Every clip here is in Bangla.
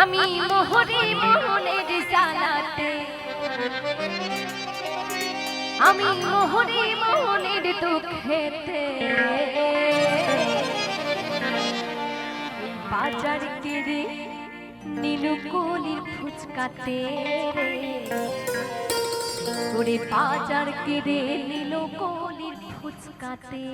আমি মোহরে মোহনের সালাতে আমি মোহরে মোহনের দুঃখেতে। বাজার কেড়ে নীলকলির ফুচকাতে ওরে বাজার কেড়ে নীলকলির ফুচকাতে।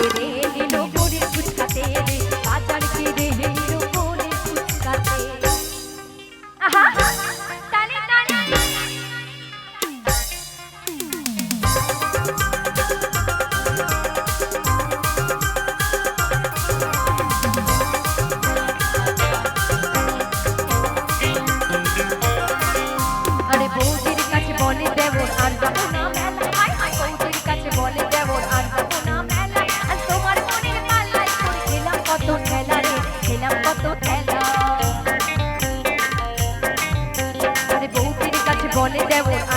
रे দেবতা